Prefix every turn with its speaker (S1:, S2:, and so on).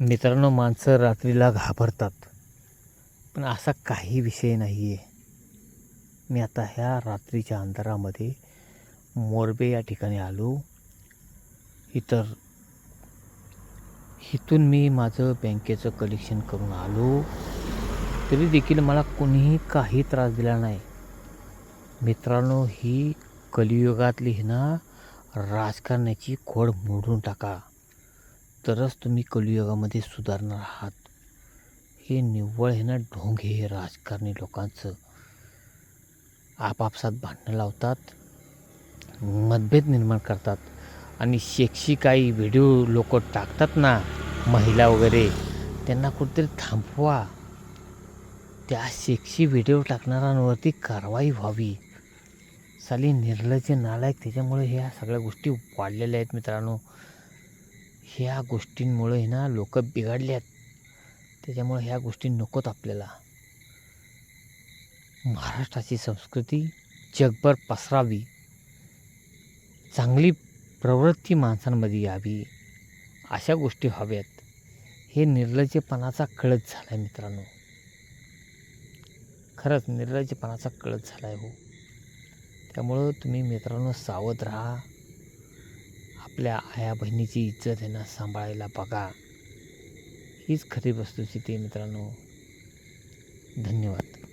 S1: मित्रांनो माणसं रात्रीला घाबरतात. पण असा काही विषय नाही आहे मी आता ह्या रात्रीच्या अंधारामध्ये मोरबे या ठिकाणी आलो. इतर इथून मी माझं बँकेचं कलेक्शन करून आलो. तरी देखील मला कोणीही काही त्रास दिला नाही. मित्रांनो ही कलियुगातली ना राजकारणाची खोड मोडून टाका. तरच तुम्ही कलियुगामध्ये सुधारणार आहात. हे निव्वळ हे ना ढोंग हे राजकारणी लोकांचं. आपापसात भांडणं लावतात मतभेद निर्माण करतात आणि शेक्षी काही व्हिडिओ लोक टाकतात ना महिला वगैरे त्यांना कुठेतरी थांबवा. त्या शेक्षी व्हिडिओ टाकणाऱ्यांवरती कारवाई व्हावी. साली निर्लज्ज नालायक त्याच्यामुळे ह्या सगळ्या गोष्टी वाढलेल्या आहेत मित्रांनो. ह्या गोष्टींमुळे आहे ना लोक बिघडले आहेत त्याच्यामुळे ह्या गोष्टी नकोत आपल्याला. महाराष्ट्राची संस्कृती जगभर पसरावी. चांगली प्रवृत्ती माणसांमध्ये यावी. अशा गोष्टी हव्यात. हे निर्लज्जपणाचा कळत झाला आहे मित्रांनो. खरंच निर्लज्जपणाचा कळत झाला आहे हो. त्यामुळं तुम्ही मित्रांनो सावध राहा. आपल्या आया बहिणीची इज्जत आहे ना सांभाळायला बघा. हीच खरी वस्तुस्थिती ते मित्रांनो. धन्यवाद.